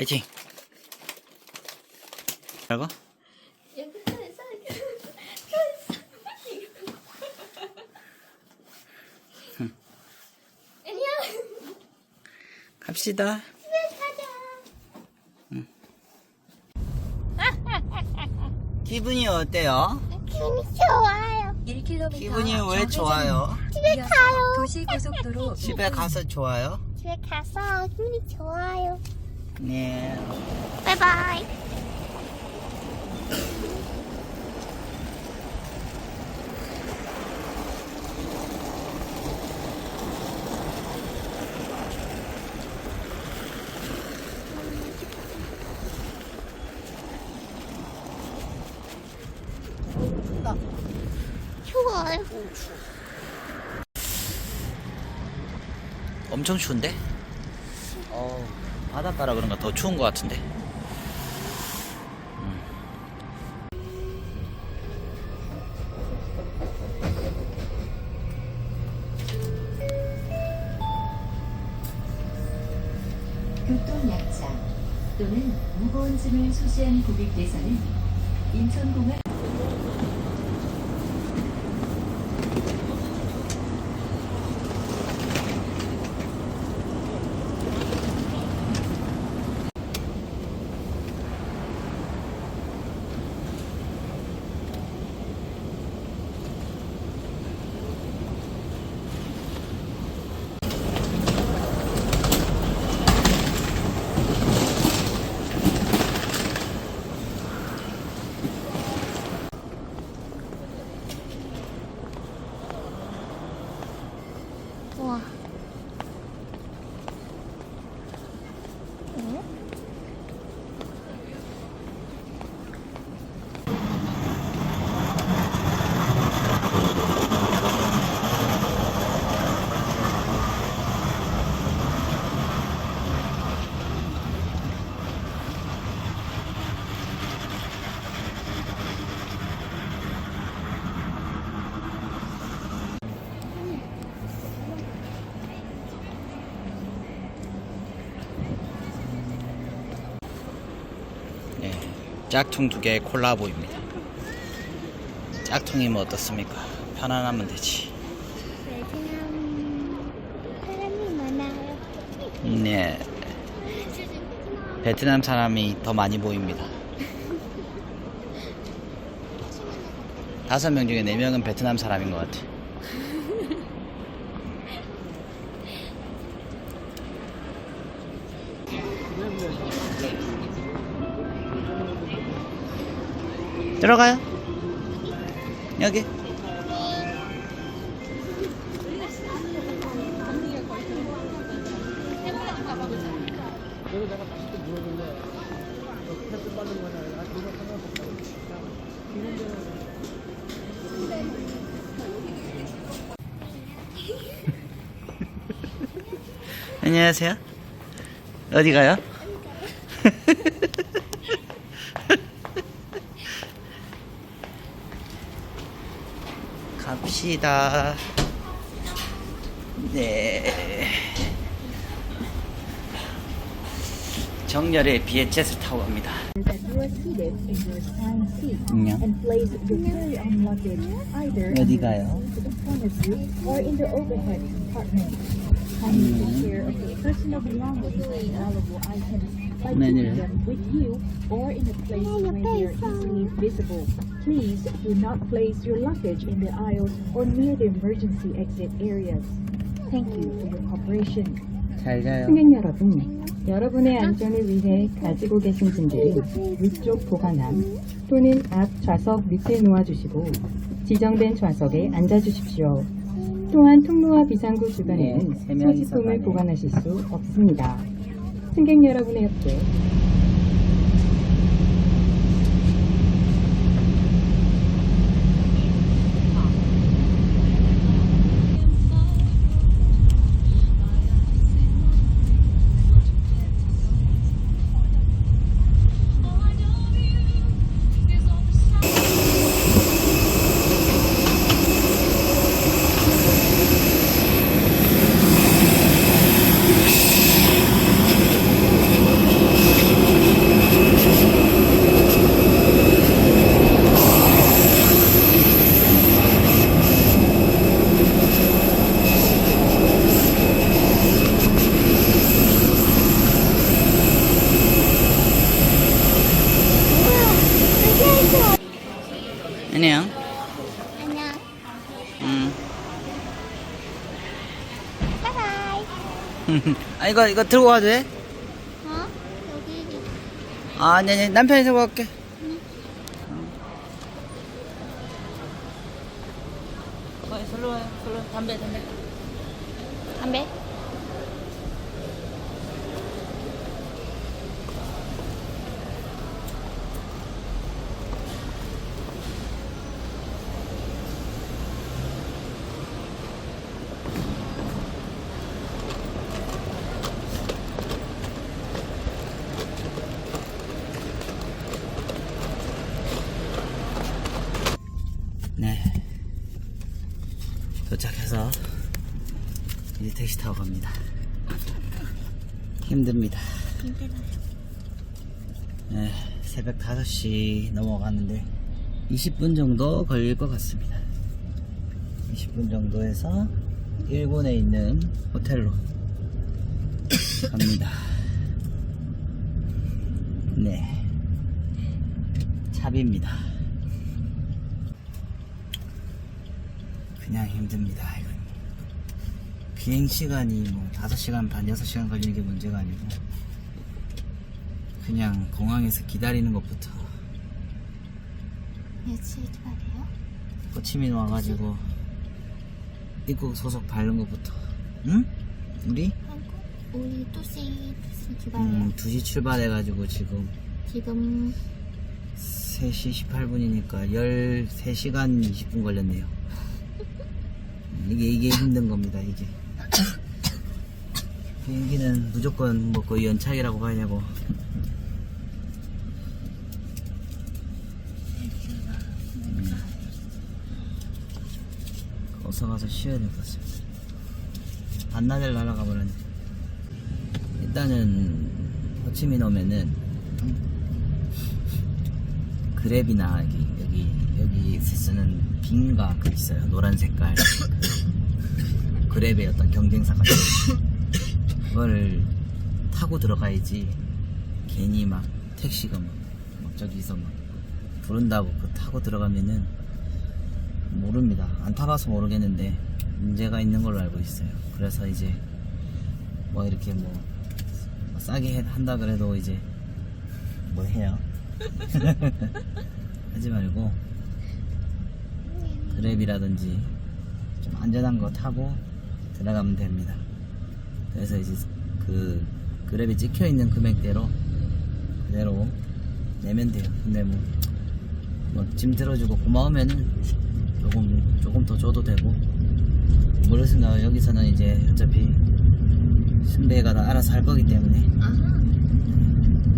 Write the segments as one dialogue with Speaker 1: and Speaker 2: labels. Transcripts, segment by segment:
Speaker 1: 파이팅.
Speaker 2: 안녕.
Speaker 1: 갑시다.
Speaker 2: 집에 가자.
Speaker 1: 기분이 어때요?
Speaker 2: 기분이 좋아요.
Speaker 3: 1km
Speaker 1: 기분이 왜 좋아요?
Speaker 2: 집에 가요.
Speaker 3: 도시 고속도로
Speaker 1: 집에 가서 좋아요?
Speaker 2: 집에 가서 기분이 좋아요.
Speaker 1: 네.
Speaker 2: 바이바이. 좋아요.
Speaker 1: 엄청 추운데? 어, 바닷가라 그런가 더 추운 것 같은데.
Speaker 3: 교통약자 또는 무거운 짐을 소지한 고객께서는 인천공항
Speaker 2: 우와.
Speaker 1: 네. 짝퉁 두 개의 콜라보입니다. 짝퉁이면 어떻습니까? 편안하면 되지.
Speaker 2: 베트남 사람이 많아요.
Speaker 1: 네. 베트남 사람이 더 많이 보입니다. 다섯 명 중에 네 명은 베트남 사람인 것 같아. 들어가요. 여기. 안녕하세요. 어디 가요? 갑시다. 네. 정열의
Speaker 4: your assigned seat
Speaker 1: 안녕. 어디 가요?
Speaker 4: in
Speaker 1: 네, 네.
Speaker 4: Please do not place your luggage in the aisles or near the emergency exit areas. Thank you for your cooperation.
Speaker 1: 잘 가요.
Speaker 4: 승객 여러분, 여러분의 안전을 위해 가지고 계신 짐들은 위쪽 보관함 또는 앞 좌석 밑에 놓아주시고 지정된 좌석에 앉아주십시오. 또한 통로와 비상구
Speaker 1: 네,
Speaker 4: 주변에는 소지품을. 보관하실 수 없습니다. 승객 여러분의
Speaker 1: 이거, 이거 들고 가도 돼?
Speaker 2: 어? 여기.
Speaker 1: 아, 아니, 아니, 남편이 들고 갈게. 어, 솔로 와요, 솔로. 담배, 담배.
Speaker 2: 담배.
Speaker 1: 네. 도착해서 이제 택시 타고 갑니다. 힘듭니다. 네, 새벽 5시 넘어가는데 20분 정도 걸릴 것 같습니다. 20분 정도에서 일본에 있는 호텔로 갑니다. 네. 차비입니다. 그냥 힘듭니다, 이건. 비행 시간이 뭐 5시간 반, 6시간 걸리는 게 문제가 아니고 그냥 공항에서 기다리는 것부터
Speaker 2: 며칠 말이에요?
Speaker 1: 호치민 와가지고 입국 소속 바른 것부터 응? 우리?
Speaker 2: 한국? 우리 2시, 2시 기다려요.
Speaker 1: 음, 2시 출발해가지고 지금
Speaker 2: 지금
Speaker 1: 3시 18분이니까 13시간 20분 걸렸네요 이게 이게 힘든 겁니다 이게 비행기는 무조건 뭐 거의 연착이라고 봐야 되고. 음. 어서 가서 쉬어야 될 것 같습니다. 반나절 날아가 버렸네 일단은 호치민 오면은 그랩이나 여기 여기 여기 쓰는 빈가 그 있어요. 노란 색깔 그 그랩의 어떤 경쟁사 같은 그걸 타고 들어가야지 괜히 막 택시가 막, 막 저기서 막 부른다고 그 타고 들어가면은 모릅니다. 안 타봐서 모르겠는데 문제가 있는 걸로 알고 있어요. 그래서 이제 뭐 이렇게 뭐 싸게 해- 한다 그래도 이제 뭐 해요. 하지 말고 그랩이라든지 좀 안전한 거 타고 들어가면 됩니다. 그래서 이제 그 그랩이 찍혀 있는 금액대로 그대로 내면 돼요. 근데 뭐, 뭐짐 들어주고 고마우면은 조금 조금 더 줘도 되고 모르겠습니다. 여기서는 이제 어차피 순배가 다 알아서 할 거기 때문에
Speaker 2: 아하.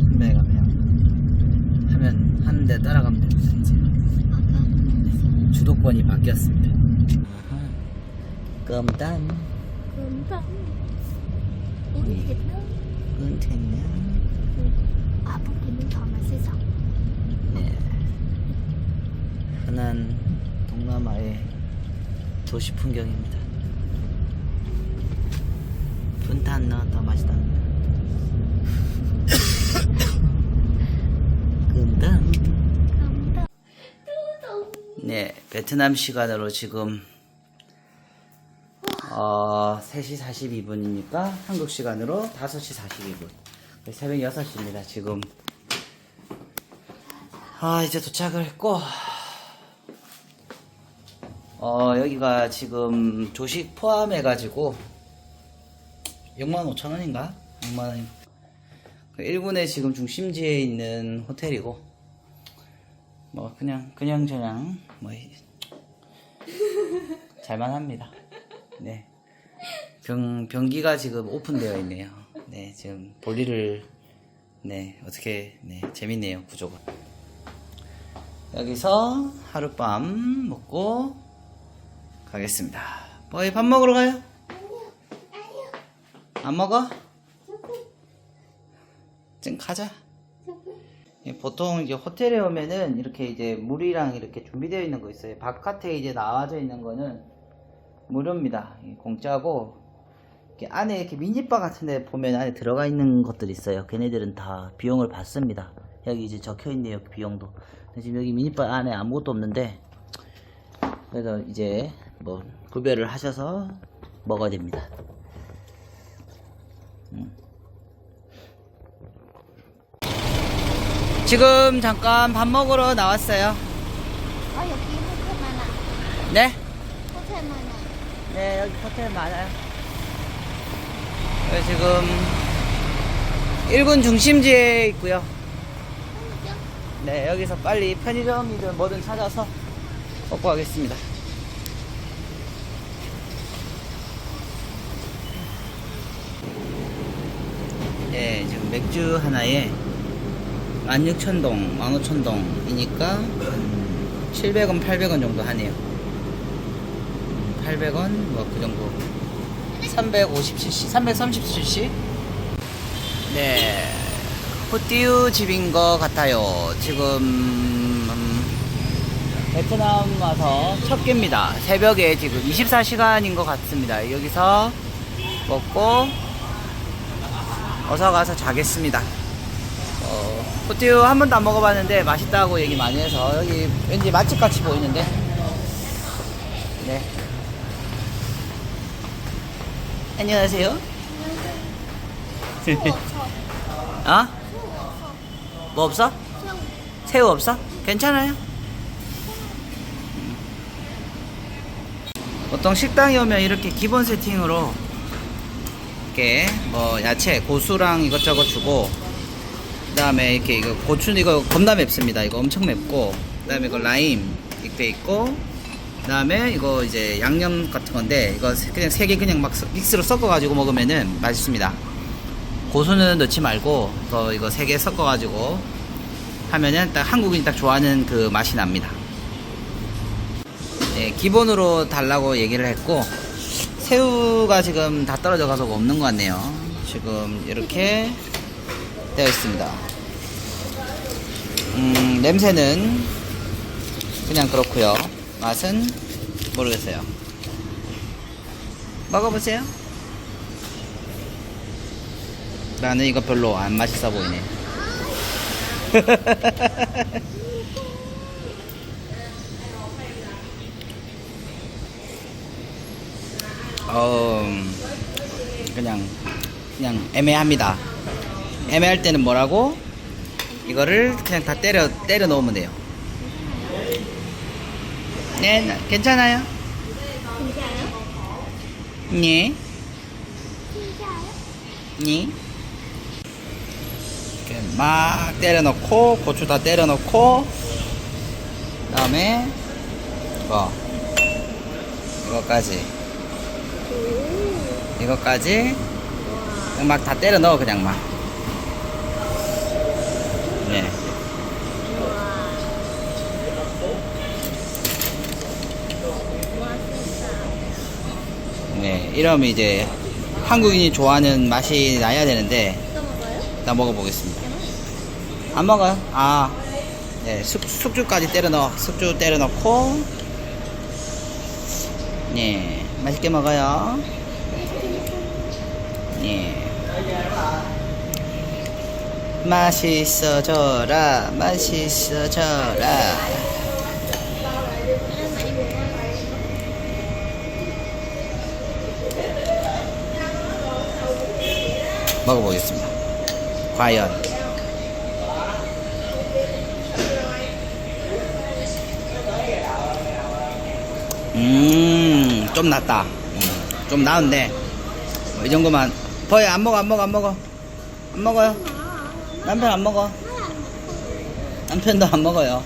Speaker 1: 순배가 그냥 하면 하는데 따라가면 됩니다. 이제.
Speaker 2: 아까
Speaker 1: 주도권이 바뀌었습니다. 껌단
Speaker 2: 금방 우리 Việt Nam
Speaker 1: 은퇴냐?
Speaker 2: 아 보기는 더 맛있어.
Speaker 1: 네. 흔한 동남아의 도시 풍경입니다. 분탄 넣었다 맛있다. 껌단
Speaker 2: 금방 뚜둥.
Speaker 1: 네, 베트남 시간으로 지금 어, 3시 42분이니까 한국 시간으로 5시 42분. 새벽 6시입니다, 지금. 아, 이제 도착을 했고, 어, 여기가 지금 조식 포함해가지고 65,000원인가? 6만 원. 일본의 지금 중심지에 있는 호텔이고, 뭐 그냥 그냥 저냥 뭐 잘만 합니다. 네. 병 변기가 지금 오픈되어 있네요. 네, 지금 볼일을 네 어떻게 네 재밌네요 구조가. 여기서 하룻밤 먹고 가겠습니다. 뭐이 밥 먹으러 가요? 안 먹어? 지금 가자. 예, 보통 이제 호텔에 오면은 이렇게 이제 물이랑 이렇게 준비되어 있는 거 있어요. 바깥에 이제 나와져 있는 거는 무료입니다. 예, 공짜고 이렇게 안에 이렇게 미니바 같은 데 보면 안에 들어가 있는 것들이 있어요. 걔네들은 다 비용을 받습니다. 여기 이제 적혀 있네요. 비용도. 지금 여기 미니바 안에 아무것도 없는데 그래서 이제 뭐 구별을 하셔서 먹어야 됩니다. 음. 지금 잠깐 밥 먹으러 나왔어요.
Speaker 2: 어 여기 호텔 많아.
Speaker 1: 네?
Speaker 2: 호텔 많아.
Speaker 1: 네, 여기 호텔 많아요. 여기 지금 일군 중심지에 있고요. 네, 여기서 빨리 편의점이든 뭐든 찾아서 먹고 가겠습니다. 네, 지금 맥주 하나에 16,000동, 15,000동이니까 한 700원, 800원 정도 하네요. 800원, 뭐 그 정도. 350cc, 330cc. 네, 호띠우 집인 것 같아요. 지금 음, 베트남 와서 첫 끼입니다. 새벽에 지금 24시간인 것 같습니다. 여기서 먹고 어서 가서 자겠습니다. 어, 호띠우 한 번도 안 먹어봤는데 맛있다고 얘기 많이 해서 여기 왠지 맛집 같이 보이는데. 네. 안녕하세요.
Speaker 2: 수 없어.
Speaker 1: 어? 뭐 없어? 새우 없어? 괜찮아요. 보통 식당에 오면 이렇게 기본 세팅으로 이렇게 뭐 야채, 고수랑 이것저것 주고 그다음에 이렇게 이거 고추는 이거 겁나 맵습니다. 이거 엄청 맵고 그다음에 이거 라임 이렇게 있고 그 다음에 이거 이제 양념 같은 건데 이거 세- 그냥 세 개 그냥 막 섞- 믹스로 섞어 가지고 먹으면은 맛있습니다. 고수는 넣지 말고 이거 이거 세 개 섞어 가지고 하면은 딱 한국인이 딱 좋아하는 그 맛이 납니다. 네, 기본으로 달라고 얘기를 했고 새우가 지금 다 떨어져 가서 없는 것 같네요. 지금 이렇게 되어 있습니다. 음, 냄새는 그냥 그렇고요. 맛은 모르겠어요. 먹어보세요. 나는 이거 별로 안 맛있어 보이네. 어, 그냥, 그냥 애매합니다. 애매할 때는 뭐라고? 이거를 그냥 다 때려, 때려 넣으면 돼요. 네, 나- 괜찮아요? 네,
Speaker 2: 진짜요?
Speaker 1: 네. 이렇게 막 때려 넣고, 고추 다 때려 넣고, 그 다음에, 이거, 이거까지. 이거까지 막다 때려 넣어 그냥 막. 네. 네, 이러면 이제 한국인이 좋아하는 맛이 나야 되는데
Speaker 2: 또 먹어요?
Speaker 1: 나 먹어보겠습니다. 안 먹어요? 아, 네, 숙, 숙주까지 때려 넣어. 숙주 때려 넣고, 네, 맛있게 먹어요. 네. 맛있어져라, 맛있어져라.
Speaker 2: 이런 많이 먹어요.
Speaker 1: 먹어보겠습니다. 과연. 음, 좀 낫다. 음, 좀 나은데. 뭐이 정도만. 거의 안 먹어, 안 먹어, 안 먹어. 안 먹어요. 남편 안 먹어. 남편도 안 먹어요.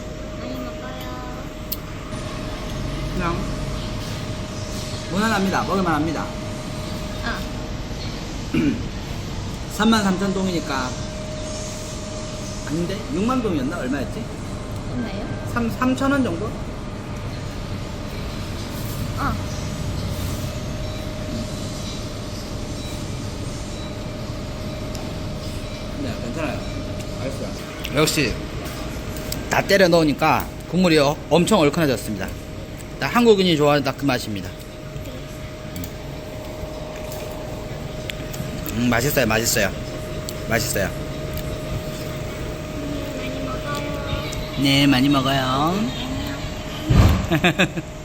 Speaker 1: 그냥. 무난합니다. 먹을만 합니다.
Speaker 2: 아,
Speaker 1: 3만 3천 동이니까. 아닌데? 6만 동이었나? 얼마였지?
Speaker 2: 없나요?
Speaker 1: 3, 3천 원 정도?
Speaker 2: 어.
Speaker 1: 네, 괜찮아요. 맛있어요. 역시 다 때려 넣으니까 국물이 어- 엄청 얼큰해졌습니다. 딱 한국인이 좋아하는 딱 그 맛입니다. 음, 맛있어요, 맛있어요. 맛있어요.
Speaker 2: 먹어요.
Speaker 1: 네, 많이 먹어요.